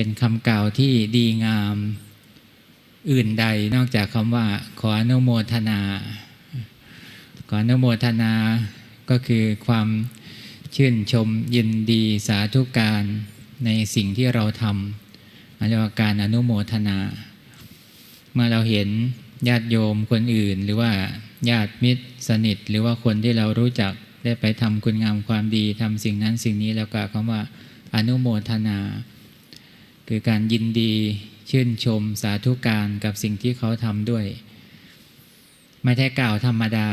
เป็นคำกล่าวที่ดีงามอื่นใดนอกจากคำว่า ขออนุโมทนา ขออนุโมทนาก็คือความชื่นชมยินดีสาธุการในสิ่งที่เราทำเรียกว่าการอนุโมทนา เมื่อเราเห็นญาติโยมคนอื่น หรือว่าญาติมิตรสนิท หรือว่าคนที่เรารู้จักได้ไปทำคุณงามความดีทำสิ่งนั้นสิ่งนี้แล้วก็คำว่าอนุโมทนา คือการยินดีชื่นชมสาธุการกับสิ่งที่เขาทำด้วย ไม่ใช่กล่าวธรรมดา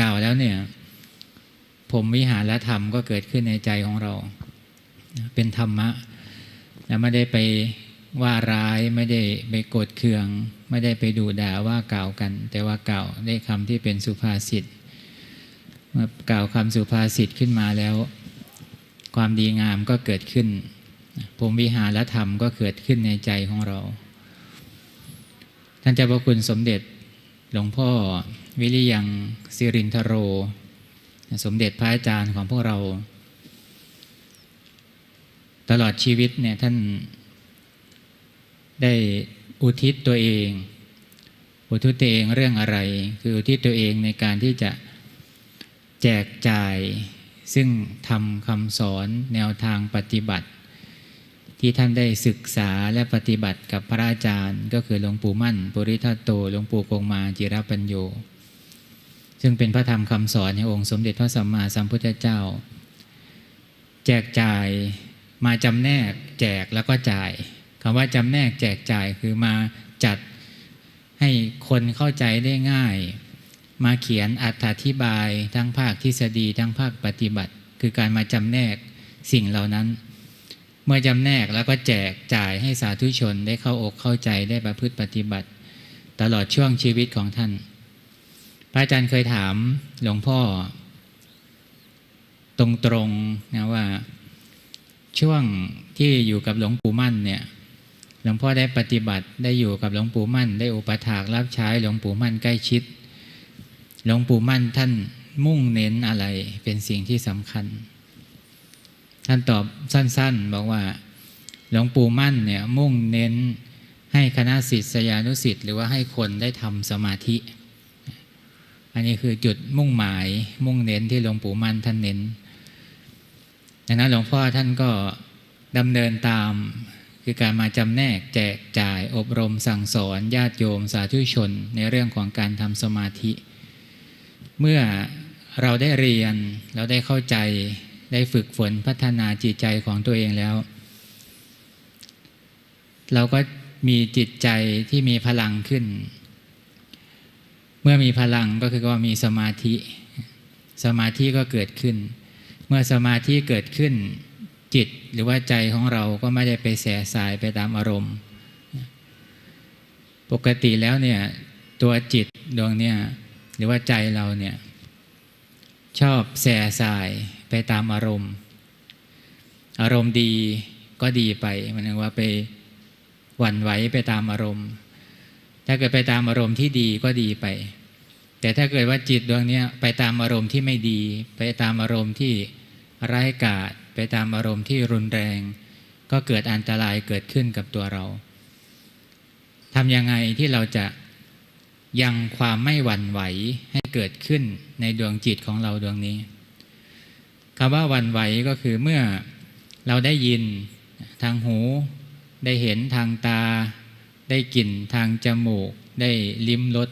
กล่าวแล้วเนี่ย ผมวิหารธรรมก็เกิดขึ้นในใจของเรา เป็นธรรมะและไม่ได้ไปว่าร้ายไม่ได้ไปโกรธเคือง ไม่ได้ไปดูด่าว่ากล่าวกัน แต่ว่ากล่าวได้คำที่เป็นสุภาษิตเมื่อกล่าวคำสุภาษิตขึ้นมาแล้ว ความดีงามก็เกิดขึ้น ผมวิหารธรรมก็เกิดขึ้นในใจของเรา ท่านเจ้าพระคุณสมเด็จหลวงพ่อวิริยังสิรินทโร สมเด็จพระอาจารย์ของพวกเรา ตลอดชีวิตเนี่ยท่านได้อุทิศตัวเอง อุทิศตัวเองเรื่องอะไร คืออุทิศตัวเองในการที่จะแจกจ่ายซึ่งทำคำสอนแนวทางปฏิบัติ ที่ท่านได้ศึกษาและปฏิบัติกับพระอาจารย์ ก็คือหลวงปู่มั่นปุริทัตโตหลวงปู่คงมาจิรปัญโยซึ่งเป็นพระธรรมคำสอนในองค์สมเด็จพระสัมมาสัมพุทธเจ้า แจกจ่ายมาจำแนกแจกแล้วก็จ่ายคำว่าจำแนกแจกจ่ายคือมาจัดให้คนเข้าใจได้ง่าย มาเขียนอธิบายทั้งภาคทฤษฎีทั้งภาคปฏิบัติ คือการมาจำแนกสิ่งเหล่านั้น เมื่อจำแนกแล้วก็แจกจ่ายให้สาธุชนได้เข้าอกเข้าใจได้ประพฤติปฏิบัติ ตลอดช่วงชีวิตของท่าน พระอาจารย์เคยถามหลวงพ่อ ตรงๆนะว่าช่วงที่อยู่กับหลวงปู่มั่นเนี่ยหลวงพ่อได้ปฏิบัติได้อยู่กับหลวงปู่มั่น ได้อุปถากรับใช้หลวงปู่มั่นใกล้ชิด หลวงปู่มั่นท่านมุ่งเน้นอะไรเป็นสิ่งที่สำคัญ ท่านตอบสั้น ๆ บอกว่า หลวงปู่มั่นเนี่ยมุ่งเน้นให้คณะศิษยานุศิษย์หรือว่าให้คนได้ทำสมาธิ อันนี้คือจุดมุ่งหมายมุ่งเน้นที่หลวงปู่มั่นท่านเน้นดังนั้นหลวงพ่อท่านก็ดำเนินตามคือการมาจำแนกแจกจ่ายอบรมสั่งสอนญาติโยมสาธุชน ในเรื่องของการทำสมาธิ เมื่อเราได้เรียนเราได้เข้าใจ ได้ฝึกฝนพัฒนาจิตใจของตัวเองแล้ว เราก็มีจิตใจที่มีพลังขึ้น เมื่อมีพลังก็คือว่ามีสมาธิ สมาธิก็เกิดขึ้น เมื่อสมาธิเกิดขึ้น จิตหรือว่าใจของเราก็ไม่ได้ไปแสสายไปตามอารมณ์ ปกติแล้วเนี่ยตัวจิตดวงเนี่ยหรือว่าใจเราเนี่ยชอบแสสาย ไปตามอารมณ์ อารมณ์ดีก็ดีไปมันว่าไปหวั่นไหวไปตามอารมณ์ ถ้าเกิดไปตามอารมณ์ที่ดีก็ดีไป แต่ถ้าเกิดว่าจิตดวงนี้ไปตามอารมณ์ที่ไม่ดี ไปตามอารมณ์ที่ร้ายกาจไปตามอารมณ์ที่รุนแรง ก็เกิดอันตรายเกิดขึ้นกับตัวเราทำยังไงที่เราจะยังความไม่หวั่นไหวให้เกิดขึ้นในดวงจิตของเราดวงนี้ คำว่าวันไหวก็คือเมื่อเราได้ยินทางหู ได้เห็นทางตา ได้กลิ่นทางจมูก ได้ลิ้มรส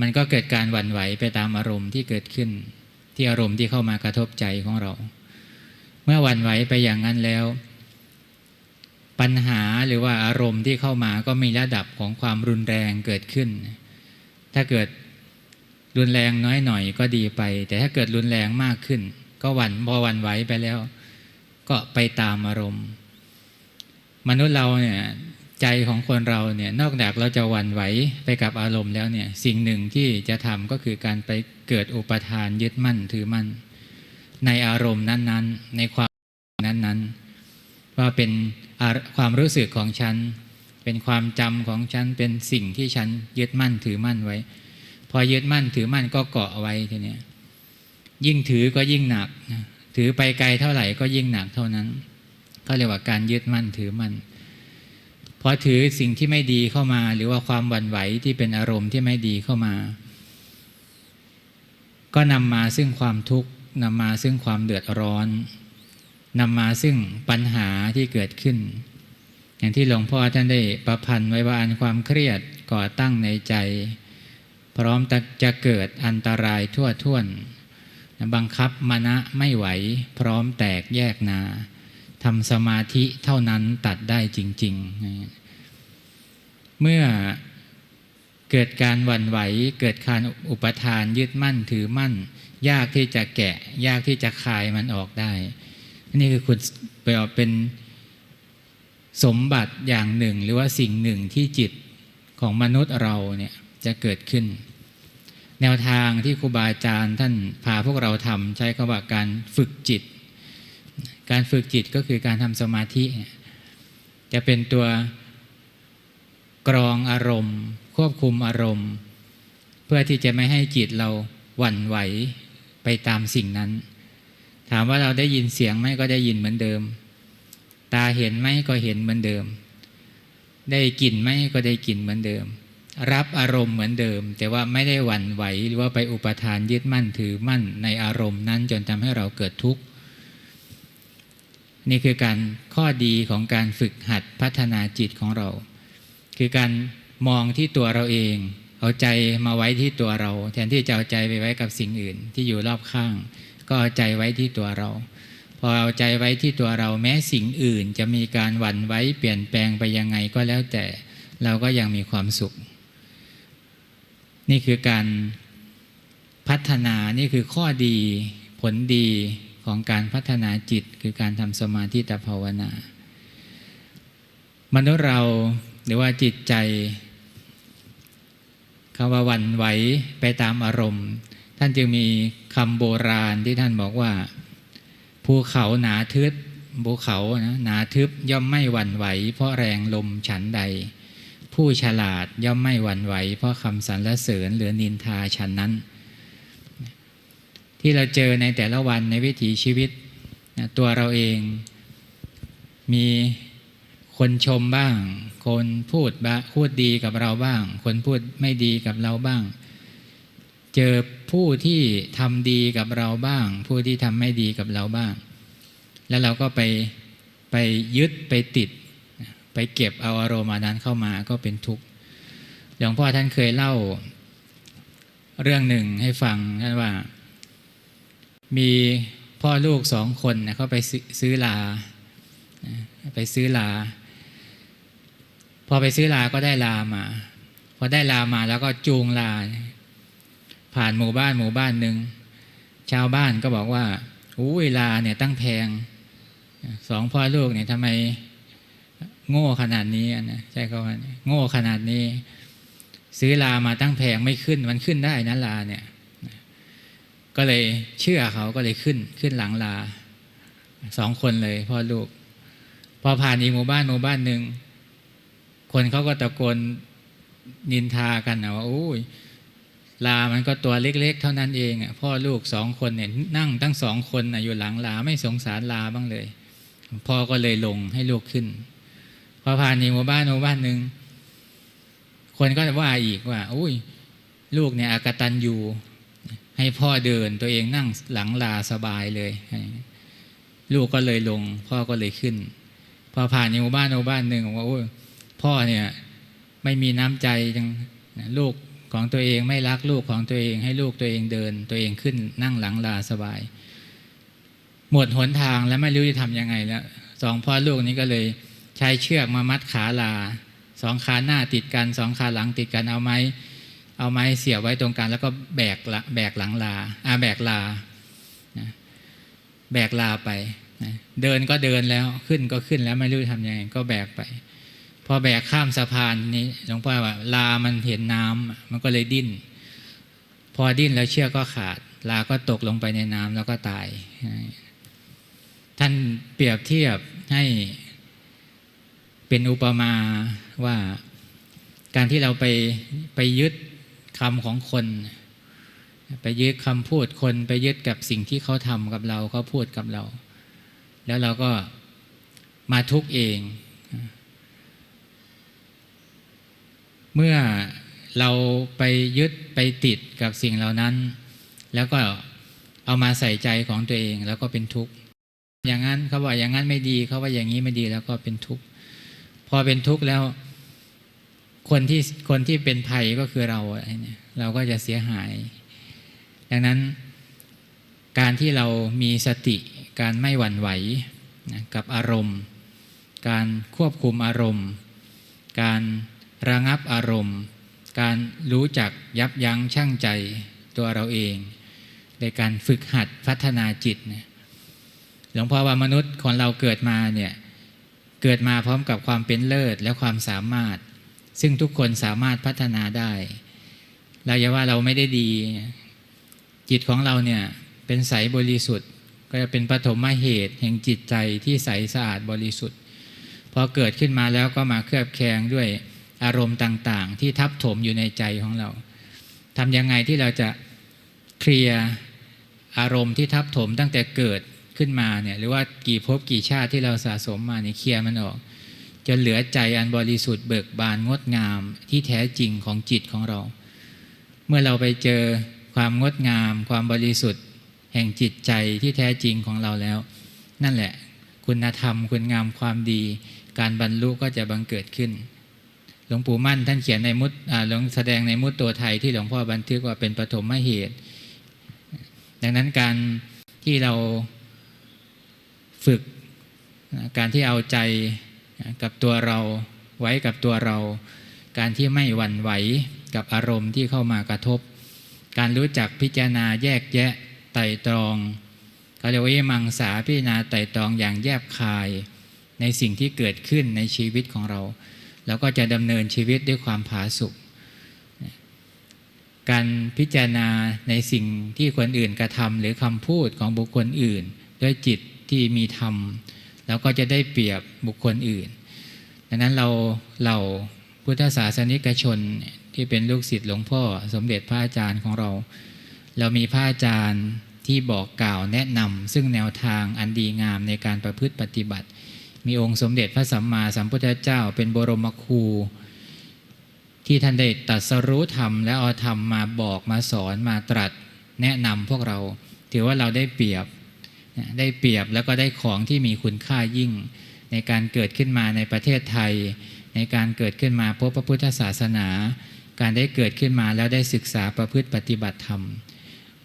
มันก็เกิดการหวั่นไหวไปตามอารมณ์ที่เกิดขึ้น ที่อารมณ์ที่เข้ามากระทบใจของเรา เมื่อวันไหวไปอย่างนั้นแล้ว ปัญหาหรือว่าอารมณ์ที่เข้ามาก็มีระดับของความรุนแรงเกิดขึ้น ถ้าเกิด รุนแรงน้อยหน่อยก็ดีไป แต่ถ้าเกิดรุนแรงมากขึ้น ก็วันพอวันไหวไปแล้ว ก็ไปตามอารมณ์ มนุษย์เราเนี่ยใจของคนเราเนี่ยนอกจากเราจะหวั่นไหวไปกับอารมณ์แล้วเนี่ยสิ่งหนึ่งที่จะทำก็คือการไปเกิดอุปทานยึดมั่นถือมั่น ในอารมณ์นั้น ๆ ในความนั้นๆ ว่าเป็นความรู้สึกของฉัน เป็นความจำของฉันเป็นสิ่งที่ฉันยึดมั่นถือมั่นไว้ พอยึดมั่นถือมั่นก็เกาะเอาไว้ทีนี้ยิ่งถือก็ยิ่งหนัก ถือไปไกลเท่าไหร่ก็ยิ่งหนักเท่านั้นเขาเรียกว่าการยึดมั่นถือมั่นพอถือสิ่งที่ไม่ดีเข้ามา หรือว่าความหวั่นไหวที่เป็นอารมณ์ที่ไม่ดีเข้ามา ก็นำมาซึ่งความทุกข์นำมาซึ่งความเดือดร้อนนำมาซึ่งปัญหาที่เกิดขึ้น อย่างที่หลวงพ่อท่านได้ประพันธ์ไว้ว่าอันความเครียดก่อตั้งในใจ พร้อมจะเกิดอันตรายทั่วท่วนบังคับมณะไม่ไหว พร้อมแตกแยกนาทำสมาธิเท่านั้นตัดได้จริง ๆ เมื่อเกิดการหวั่นไหว เกิดการอุปทานยึดมั่นถือมั่น ยากที่จะแกะ ยากที่จะคลายมันออกได้นี่คือคุณไปออกเป็นสมบัติอย่างหนึ่ง หรือว่าสิ่งหนึ่งที่จิตของมนุษย์เราเนี่ย จะเกิดขึ้น แนวทางที่ครูบาอาจารย์ท่านพาพวกเราทำใช้คำว่าการฝึกจิต การฝึกจิตก็คือการทำสมาธิ จะเป็นตัวกรองอารมณ์ ควบคุมอารมณ์ เพื่อที่จะไม่ให้จิตเราหวั่นไหวไปตามสิ่งนั้น ถามว่าเราได้ยินเสียงไหมก็ได้ยินเหมือนเดิม ตาเห็นไหมก็เห็นเหมือนเดิม ได้กลิ่นไหมก็ได้กลิ่นเหมือนเดิม รับอารมณ์เหมือนเดิม แต่ว่าไม่ได้หวั่นไหวหรือว่าไปอุปทานยึดมั่นถือมั่นในอารมณ์นั้นจนทำให้เราเกิดทุกข์ นี่คือการข้อดีของการฝึกหัดพัฒนาจิตของเรา คือการมองที่ตัวเราเอง เอาใจมาไว้ที่ตัวเรา แทนที่จะเอาใจไปไว้กับสิ่งอื่น ที่อยู่รอบข้าง ก็เอาใจไว้ที่ตัวเรา พอเอาใจไว้ที่ตัวเราแม้สิ่งอื่น จะมีการหวั่นไหวเปลี่ยนแปลงไปยังไงก็แล้วแต่ เราก็ยังมีความสุข นี่คือการพัฒนานี่คือข้อดีผลดีของการพัฒนาจิต คือการทำสมาธิตภาวนามนุษย์เราหรือว่าจิตใจคำว่าวันไหวไปตามอารมณ์ ท่านจึงมีคำโบราณที่ท่านบอกว่าภูเขาหนาทึบภูเขานะหนาทึบย่อมไม่หวั่นไหว เพราะแรงลมฉันใด ผู้ฉลาดย่อมไม่หวั่นไหว เพราะคำสรรเสริญหรือนินทาฉันนั้น ที่เราเจอในแต่ละวันในวิถีชีวิตนะตัวเราเองมีคนชมบ้าง คนพูดบพูดดีกับเราบ้าง คนพูดไม่ดีกับเราบ้าง เจอผู้ที่ทำดีกับเราบ้าง ผู้ที่ทำไม่ดีกับเราบ้าง แล้วเราก็ไปไปยึดไปติด ไปเก็บเอาอารมณ์นั้นเข้ามาก็เป็นทุกข์หลวงพ่อท่านเคยเล่าเรื่องหนึ่งให้ฟังท่านว่า มีพ่อลูกสองคนเขาไปซื้อลา ไปซื้อลา พอไปซื้อลาก็ได้ลามา พอได้ลามาแล้วก็จูงลา ผ่านหมู่บ้านหมู่บ้านหนึ่งชาวบ้านก็บอกว่าอู้เวลาเนี่ยตั้งแพงสองพ่อลูกเนี่ยทำไม โง่ขนาดนี้นะใช่เขาว่าโง่ขนาดนี้ ซื้อลามาตั้งแพงไม่ขึ้นมันขึ้นได้นะลาเนี่ย ก็เลยเชื่อเขาก็เลยขึ้นขึ้นหลังลาสองคนเลยพ่อลูก พอผ่านอีกหมู่บ้านหมู่บ้านหนึ่งคนเขาก็ตะโกนนินทากันนะว่าโอ้ยลามันก็ตัวเล็ก ๆ เท่านั้นเองอะพ่อลูกสองคนเนี่ยนั่งตั้งสองคนอยู่หลังลาไม่สงสารลาบ้างเลยพ่อก็เลยลงให้ลูกขึ้น พอผ่านอีกหมู่บ้านหมู่บ้านหนึ่งคนก็ว่าอีกว่าอุ้ย ลูกเนี่ยอากตันอยู่ให้พ่อเดินตัวเองนั่งหลังลาสบายเลย ลูกก็เลยลง พ่อก็เลยขึ้น พอผ่านอีกหมู่บ้านหมู่บ้านหนึ่งว่าโอ้ยพ่อเนี่ยไม่มีน้ำใจจังลูกของตัวเองไม่รักลูกของตัวเองให้ลูกตัวเองเดิน ตัวเองขึ้นนั่งหลังลาสบาย หมดหนทางแล้วไม่รู้จะทำยังไงแล้วสองพ่อลูกนี้ก็เลย ช้เชือกมามัดขาลาสองขาหน้าติดกันสองขาหลังติดกันเอาไม้เอาไม้เสียบไว้ตรงกลางแล้วก็แบกละแบกหลังลาอาแบกลาแบกลาไปเดินก็เดินแล้วขึ้นก็ขึ้นแล้วไม่รู้ทำยังไงก็แบกไป พอแบกข้ามสะพานนี้หลวงพ่อว่าลามันเห็นน้ำมันก็เลยดิ้น พอดิ้นแล้วเชือกก็ขาด ลาก็ตกลงไปในน้ำแล้วก็ตาย ท่านเปรียบเทียบให้ เป็นอุปมาว่าการที่เราไปไปยึดคำของคน ไปยึดคำพูดคนไปยึดกับสิ่งที่เขาทำกับเราเขาพูดกับเรา แล้วเราก็มาทุกข์เอง เมื่อเราไปยึดไปติดกับสิ่งเหล่านั้น แล้วก็เอามาใส่ใจของตัวเองแล้วก็เป็นทุกข์อย่างนั้นเขาบอกอย่างนั้นไม่ดีเขาว่าอย่างนี้ไม่ดีแล้วก็เป็นทุกข์ อเป็นทุกข์แล้ว คนที่คนที่เป็นภัยก็คือเราเนี่ยเราก็จะเสียหาย ดังนั้น การที่เรามีสติ การไม่หวั่นไหวกับอารมณ์ การควบคุมอารมณ์ การระงับอารมณ์ การรู้จักยับยั้งชั่งใจตัวเราเองในการฝึกหัดพัฒนาจิตหลวงพ่อว่ามนุษย์คนเราเกิดมาเนี่ย เกิดมาพร้อมกับความเป็นเลิศและความสามารถ ซึ่งทุกคนสามารถพัฒนาได้ เราอย่าว่าเราไม่ได้ดี จิตของเราเนี่ยเป็นใสบริสุทธิ์ ก็จะเป็นปฐมเหตุ แห่งจิตใจที่ใสสะอาดบริสุทธิ์พอเกิดขึ้นมาแล้วก็มาเคลือบแคลงด้วยอารมณ์ต่างๆ ที่ทับถมอยู่ในใจของเราทำยังไงที่เราจะเคลียร์อารมณ์ที่ทับถมตั้งแต่เกิด ขึ้นมาเนี่ยหรือว่ากี่ภพกี่ชาติที่เราสะสมมาเนี่ยเคลียร์มันออก จนเหลือใจอันบริสุทธิ์เบิกบานงดงามที่แท้จริงของจิตของเรา เมื่อเราไปเจอความงดงาม ความบริสุทธิ์ แห่งจิตใจที่แท้จริงของเราแล้ว นั่นแหละ คุณธรรม คุณงามความดี การบรรลุก็จะบังเกิดขึ้น หลวงปู่มั่นท่านเขียนในมุตหลวงแสดงในมุตตัวไทยที่หลวงพ่อบันทึกว่าเป็นปฐมเหตุ ดังนั้นการที่เรา ฝึกการที่เอาใจกับตัวเราไว้กับตัวเรา การที่ไม่หวั่นไหวกับอารมณ์ที่เข้ามากระทบ การรู้จักพิจารณาแยกแยะไต่ตรองเขาเรียกว่ามังสาพิจารณาไต่ตรองอย่างแยบคาย ในสิ่งที่เกิดขึ้นในชีวิตของเรา แล้วก็จะดำเนินชีวิตด้วยความผาสุกการพิจารณาในสิ่งที่คนอื่นกระทำหรือคำพูดของบุคคลอื่น ด้วยจิต ที่มีธรรม แล้วก็จะได้เปรียบบุคคลอื่น ดังนั้นเราเราพุทธศาสนิกชนที่เป็นลูกศิษย์หลวงพ่อสมเด็จพระอาจารย์ของเรา เรามีพระอาจารย์ที่บอกกล่าวแนะนำซึ่งแนวทางอันดีงามในการประพฤติปฏิบัติ มีองค์สมเด็จพระสัมมาสัมพุทธเจ้า เป็นบรมครูที่ท่านได้ตรัสรู้ธรรม และเอาธรรมมาบอกมาสอนมาตรัสแนะนำพวกเรา ถือว่าเราได้เปรียบ ได้เปรียบแล้วก็ได้ของที่มีคุณค่ายิ่ง ในการเกิดขึ้นมาในประเทศไทย ในการเกิดขึ้นมาพบพระพุทธศาสนา การได้เกิดขึ้นมาแล้วได้ศึกษาประพฤติปฏิบัติธรรม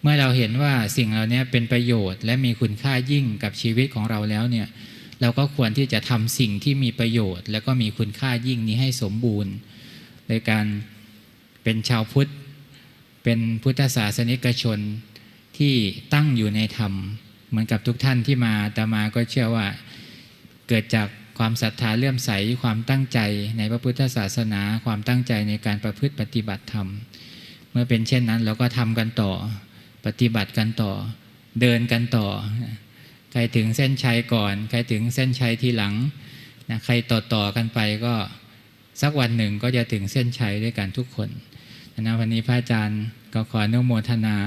เมื่อเราเห็นว่าสิ่งเหล่านี้เป็นประโยชน์ และมีคุณค่ายิ่งกับชีวิตของเราแล้วเนี่ยเราก็ควรที่จะทำสิ่งที่มีประโยชน์ และก็มีคุณค่ายิ่งนี้ให้สมบูรณ์ โดยการเป็นชาวพุทธ เป็นพุทธศาสนิกชนที่ตั้งอยู่ในธรรม เหมือนกับทุกท่านที่มาตามาก็เชื่อว่าเกิดจากความศรัทธาเลื่อมใสความตั้งใจในพระพุทธศาสนา ความตั้งใจในการประพฤติปฏิบัติธรรม เมื่อเป็นเช่นนั้นเราก็ทำกันต่อ ปฏิบัติกันต่อ เดินกันต่อ ใครถึงเส้นชัยก่อน ใครถึงเส้นชัยทีหลังนะใครต่อต่อๆกันไปก็สักวันหนึ่งก็จะถึงเส้นชัยด้วยกันทุกคนนะวันนี้พระอาจารย์ก็ขออนุโมทนา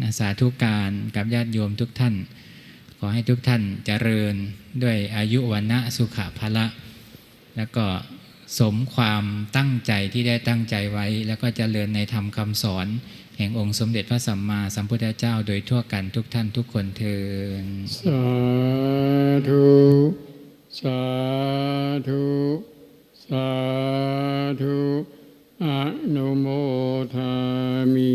นะสาธุการกับญาติโยมทุกท่าน ขอให้ทุกท่านเจริญด้วยอายุวันนะสุขภละ แล้วก็สมความตั้งใจที่ได้ตั้งใจไว้ แล้วก็เจริญในธรรมคำสอน แห่งองค์สมเด็จพระสัมมาสัมพุทธเจ้าโดยทั่วกันทุกท่านทุกคนเทินสาธุ สาธุ สาธุอนุโมทามิ